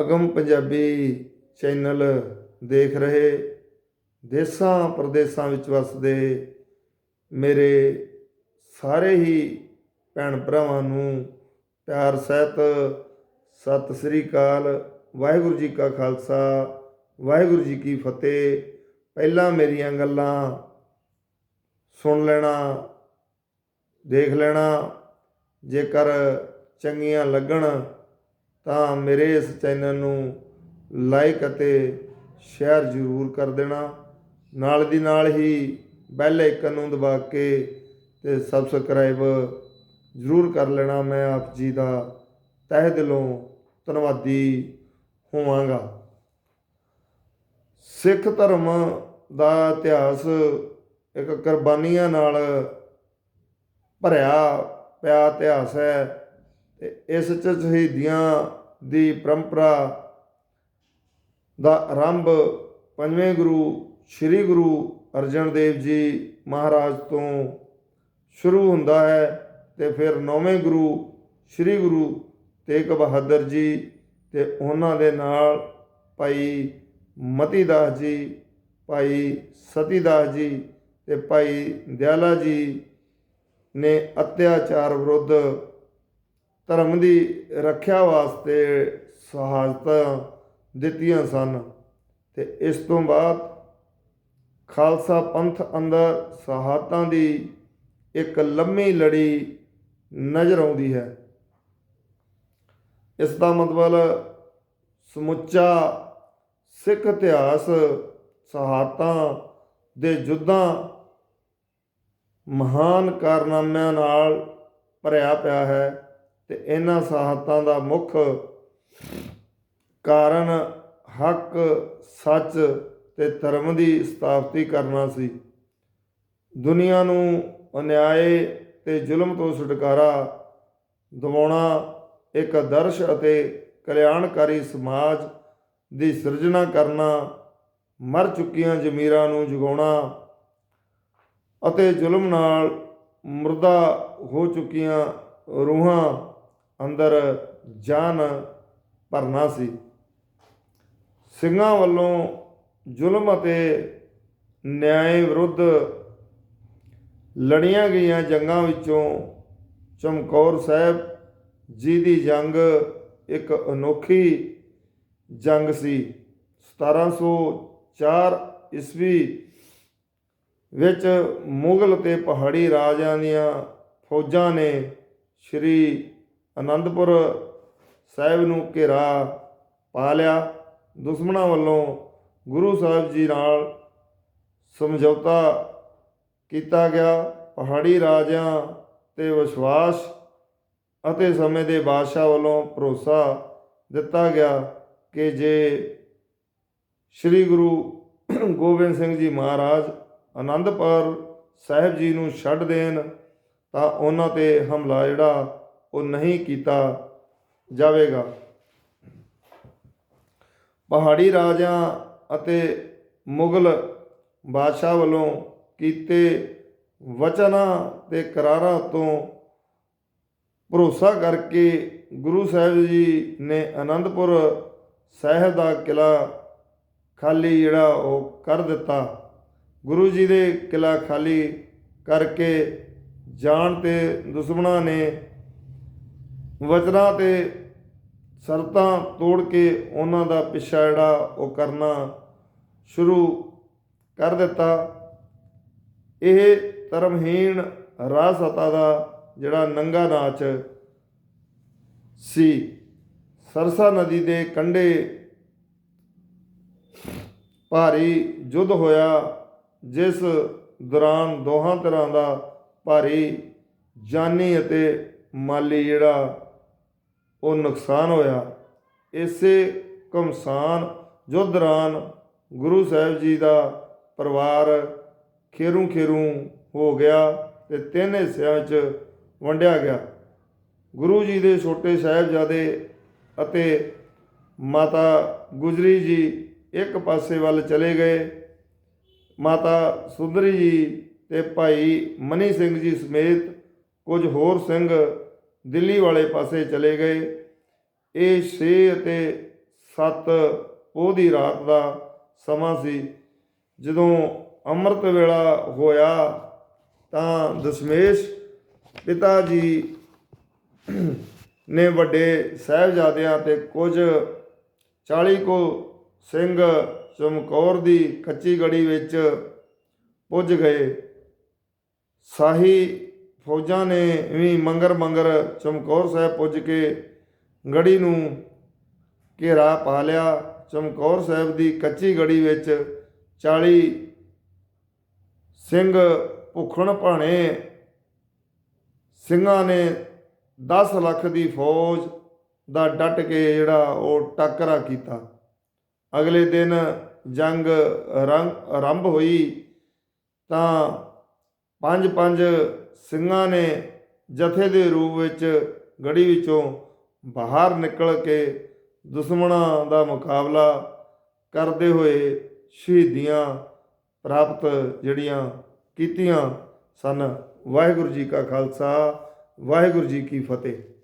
ਅਗਮ Punjabi channel ਦੇਖ ਰਹੇ ਦੇਸਾਂ ਪ੍ਰਦੇਸਾਂ ਵਿੱਚ ਵਸਦੇ ਮੇਰੇ ਸਾਰੇ ਹੀ ਭੈਣ ਭਰਾਵਾਂ ਨੂੰ ਪਿਆਰ, ਸਹਿਤ ਸਤਿ ਸ੍ਰੀ ਅਕਾਲ। ਵਾਹਿਗੁਰੂ ਜੀ ਕਾ ਖਾਲਸਾ, ਵਾਹਿਗੁਰੂ ਜੀ ਕੀ ਫਤਿਹ। ਪਹਿਲਾਂ ਮੇਰੀਆਂ ਗੱਲਾਂ ਸੁਣ ਲੈਣਾ, ਦੇਖ ਲੈਣਾ। ਜੇਕਰ ਚੰਗੀਆਂ ਲੱਗਣ ਤਾਂ ਮੇਰੇ ਇਸ ਚੈਨਲ ਨੂੰ ਲਾਈਕ ਅਤੇ ਸ਼ੇਅਰ ਜ਼ਰੂਰ ਕਰ ਦੇਣਾ। ਨਾਲ ਦੀ ਨਾਲ ਹੀ ਬੈਲ ਆਈਕਨ ਨੂੰ ਦਬਾ ਕੇ ਤੇ ਸਬਸਕ੍ਰਾਈਬ ਜ਼ਰੂਰ ਕਰ ਲੈਣਾ। ਮੈਂ ਆਪ ਜੀ ਦਾ ਤਹਿ ਦਿਲੋਂ ਧੰਨਵਾਦੀ ਹੋਵਾਂਗਾ। ਸਿੱਖ ਧਰਮ ਦਾ ਇਤਿਹਾਸ ਇੱਕ ਕੁਰਬਾਨੀਆਂ ਨਾਲ ਭਰਿਆ ਪਿਆ ਇਤਿਹਾਸ ਹੈ। ਤੇ ਇਸ ਚ ਸ਼ਹੀਦੀਆਂ ਦੀ ਪਰੰਪਰਾ ਦਾ ਆਰੰਭ ਪੰਜਵੇਂ ਗੁਰੂ ਸ੍ਰੀ ਗੁਰੂ ਅਰਜਨ ਦੇਵ ਜੀ ਮਹਾਰਾਜ ਤੋਂ ਸ਼ੁਰੂ ਹੁੰਦਾ ਹੈ ਤੇ ਫਿਰ ਨੌਵੇਂ ਗੁਰੂ ਸ੍ਰੀ ਗੁਰੂ ਤੇਗ ਬਹਾਦਰ ਜੀ ਤੇ ਉਹਨਾਂ ਦੇ ਨਾਲ ਭਾਈ ਮਤੀ ਦਾਸ ਜੀ, ਭਾਈ ਸਤੀ ਦਾਸ ਜੀ ਤੇ ਭਾਈ ਦਿਆਲਾ ਜੀ ਨੇ ਅਤਿਆਚਾਰ ਵਿਰੁੱਧ ਧਰਮ ਦੀ ਰੱਖਿਆ ਵਾਸਤੇ ਸਹਾਇਤਾ ਦਿੱਤੀਆਂ ਸਨ ਤੇ ਇਸ ਤੋਂ ਬਾਅਦ ਖਾਲਸਾ ਪੰਥ ਅੰਦਰ ਸਹਾਇਤਾਂ ਦੀ ਇੱਕ ਲੰਮੀ ਲੜੀ ਨਜ਼ਰ ਆਉਂਦੀ ਹੈ। ਇਸ ਦਾ ਮਤਲਬ ਸਮੁੱਚਾ ਸਿੱਖ ਇਤਿਹਾਸ ਸਹਾਇਤਾਂ ਦੇ ਯੁੱਧਾਂ ਮਹਾਨ ਕਾਰਨਾਮਿਆਂ ਨਾਲ ਭਰਿਆ ਪਿਆ ਹੈ। ਤੇ ਇਹਨਾਂ ਸਹਾਇਤਾਂ ਦਾ ਮੁੱਖ ਕਾਰਨ ਹੱਕ, ਸੱਚ ਤੇ ਧਰਮ ਦੀ ਸਥਾਪਤੀ ਕਰਨਾ ਸੀ। ਦੁਨੀਆ ਨੂੰ ਅਨਿਆਏ ਤੇ ਜ਼ੁਲਮ ਤੋਂ ਛੁਟਕਾਰਾ ਦਿਵਾਉਣਾ ਇੱਕ ਆਦਰਸ਼ ਅਤੇ ਕਲਿਆਣਕਾਰੀ ਸਮਾਜ ਦੀ ਸਿਰਜਣਾ ਕਰਨਾ, ਮਰ ਚੁੱਕੀਆਂ ਜ਼ਮੀਰਾਂ ਨੂੰ ਜਗਾਉਣਾ ਅਤੇ ਜ਼ੁਲਮ ਨਾਲ ਮੁਰਦਾ ਹੋ ਚੁੱਕੀਆਂ ਰੂਹਾਂ ਅੰਦਰ ਜਾਨ ਭਰਨਾ ਸੀ। ਸਿੰਘਾਂ ਵੱਲੋਂ ਜ਼ੁਲਮ ਅਤੇ ਨਿਆਂ ਵਿਰੁੱਧ ਲੜੀਆਂ ਗਈਆਂ ਜੰਗਾਂ ਵਿੱਚੋਂ ਚਮਕੌਰ ਸਾਹਿਬ ਜੀ ਦੀ ਜੰਗ ਇੱਕ ਅਨੋਖੀ ਜੰਗ ਸੀ। 1704 ਈਸਵੀ ਵਿੱਚ ਮੁਗਲ ਤੇ ਪਹਾੜੀ ਰਾਜਿਆਂ ਦੀਆਂ ਫੌਜਾਂ ਨੇ ਸ਼੍ਰੀ ਅਨੰਦਪੁਰ ਸਾਹਿਬ ਨੂੰ ਘੇਰਾ ਪਾ ਲਿਆ। ਦੁਸ਼ਮਣਾਂ ਵੱਲੋਂ ਗੁਰੂ ਸਾਹਿਬ ਜੀ ਨਾਲ ਸਮਝੌਤਾ ਕੀਤਾ ਗਿਆ। ਪਹਾੜੀ ਰਾਜਿਆਂ ਤੇ ਵਿਸ਼ਵਾਸ ਅਤੇ ਸਮੇਂ ਦੇ ਬਾਦਸ਼ਾਹ ਵੱਲੋਂ ਭਰੋਸਾ ਦਿੱਤਾ ਗਿਆ ਕਿ ਜੇ ਸ੍ਰੀ ਗੁਰੂ ਗੋਬਿੰਦ ਸਿੰਘ ਜੀ ਮਹਾਰਾਜ ਆਨੰਦਪੁਰ ਸਾਹਿਬ ਜੀ ਨੂੰ ਛੱਡ ਦੇਣ, ਤਾਂ ਉਹਨਾਂ ਤੇ ਹਮਲਾ ਜਿਹੜਾ ਉਹ ਨਹੀਂ ਕੀਤਾ ਜਾਵੇਗਾ। ਪਹਾੜੀ ਰਾਜਿਆਂ ਅਤੇ ਮੁਗਲ ਬਾਦਸ਼ਾਹ ਵੱਲੋਂ ਕੀਤੇ ਵਚਨਾਂ ਤੇ ਕਰਾਰਾਂ ਤੋਂ ਭਰੋਸਾ ਕਰਕੇ ਗੁਰੂ ਸਾਹਿਬ ਜੀ ਨੇ ਆਨੰਦਪੁਰ ਸਾਹਿਬ ਦਾ ਕਿਲਾ ਖਾਲੀ ਜਿਹੜਾ ਉਹ ਕਰ ਦਿੱਤਾ। ਗੁਰੂ ਜੀ ਦੇ ਕਿਲਾ ਖਾਲੀ ਕਰਕੇ ਜਾਣ ਤੇ ਦੁਸ਼ਮਣਾਂ ਨੇ ਵਚਨਾਂ ਤੇ ਸ਼ਰਤਾਂ ਤੋੜ ਕੇ ਉਹਨਾਂ ਦਾ ਪਿੱਛਾ ਜਿਹੜਾ ਉਹ ਕਰਨਾ ਸ਼ੁਰੂ ਕਰ ਦਿੱਤਾ। ਇਹ ਧਰਮਹੀਣ ਰਾਜਸਤਾ ਦਾ ਜਿਹੜਾ ਨੰਗਾ ਨਾਚ ਸੀ। ਸਰਸਾ ਨਦੀ ਦੇ ਕੰਢੇ ਭਾਰੀ ਯੁੱਧ ਹੋਇਆ, ਜਿਸ ਦੌਰਾਨ ਦੋਹਾਂ ਤਰ੍ਹਾਂ ਦਾ ਭਾਰੀ ਜਾਨੀ ਅਤੇ ਮਾਲੀ ਜਿਹੜਾ ਉਹ ਨੁਕਸਾਨ ਹੋਇਆ। ਇਸੇ ਘਮਸਾਨ ਯੁੱਧ ਦੌਰਾਨ ਗੁਰੂ ਸਾਹਿਬ ਜੀ ਦਾ ਪਰਿਵਾਰ ਖੇਰੂ ਖੇਰੂ ਹੋ ਗਿਆ ਤੇ ਤਿੰਨ ਹਿੱਸਿਆਂ ਵਿੱਚ ਵੰਡਿਆ ਗਿਆ। ਗੁਰੂ ਜੀ ਦੇ ਛੋਟੇ ਸਾਹਿਬਜ਼ਾਦੇ ਅਤੇ ਮਾਤਾ ਗੁਜਰੀ ਜੀ ਇੱਕ ਪਾਸੇ ਵੱਲ ਚਲੇ ਗਏ। ਮਾਤਾ ਸੁੰਦਰੀ ਜੀ ਤੇ ਭਾਈ ਮਨੀ ਸਿੰਘ ਜੀ ਸਮੇਤ ਕੁਝ ਹੋਰ ਸਿੰਘ ਦਿੱਲੀ ਵਾਲੇ ਪਾਸੇ ਚਲੇ ਗਏ। ਇਹ 6 ਅਤੇ ਸੱਤ ਉਹ ਦੀ ਰਾਤ ਦਾ ਸਮਾਂ ਸੀ। ਜਦੋਂ ਅੰਮ੍ਰਿਤ ਵੇਲਾ ਹੋਇਆ ਤਾਂ ਦਸ਼ਮੇਸ਼ ਪਿਤਾ ਜੀ ਨੇ ਵੱਡੇ ਸਾਹਿਬਜ਼ਾਦਿਆਂ ਤੇ ਕੁਝ 40 ਕੋ ਸਿੰਘ ਚਮਕੌਰ ਦੀ ਕੱਚੀ ਗੜੀ ਵਿੱਚ ਪੁੱਜ ਗਏ। ਸਾਹੀ ਫੌਜਾਂ ਨੇ ਵੀ ਮੰਗਰ ਮੰਗਰ ਚਮਕੌਰ ਸਾਹਿਬ ਪੁੱਜ ਕੇ ਗੜੀ ਨੂੰ ਘੇਰਾ ਪਾ ਲਿਆ। ਚਮਕੌਰ ਸਾਹਿਬ ਦੀ ਕੱਚੀ ਗੜੀ ਵਿੱਚ 40 ਸਿੰਘ ਭੁੱਖਣ ਭਾਣੇ ਸਿੰਘਾਂ ਨੇ 10 ਲੱਖ ਦੀ ਫੌਜ ਦਾ ਡਟ ਕੇ ਜਿਹੜਾ ਉਹ ਟੱਕਰਾ ਕੀਤਾ। ਅਗਲੇ ਦਿਨ ਜੰਗ ਰੰਗ ਆਰੰਭ ਹੋਈ ਤਾਂ ਪੰਜ ਪੰਜ ਸਿੰਘਾਂ ਨੇ ਜਥੇ ਦੇ ਰੂਪ ਵਿੱਚ ਗੜੀ ਵਿੱਚੋਂ ਬਾਹਰ ਨਿਕਲ ਕੇ ਦੁਸ਼ਮਣਾਂ ਦਾ ਮੁਕਾਬਲਾ ਕਰਦੇ ਹੋਏ ਸ਼ਹੀਦੀਆਂ ਪ੍ਰਾਪਤ ਜਿਹੜੀਆਂ ਕੀਤੀਆਂ ਸਨ। ਵਾਹਿਗੁਰੂ ਜੀ ਕਾ ਖਾਲਸਾ, ਵਾਹਿਗੁਰੂ ਜੀ ਕੀ ਫਤਿਹ।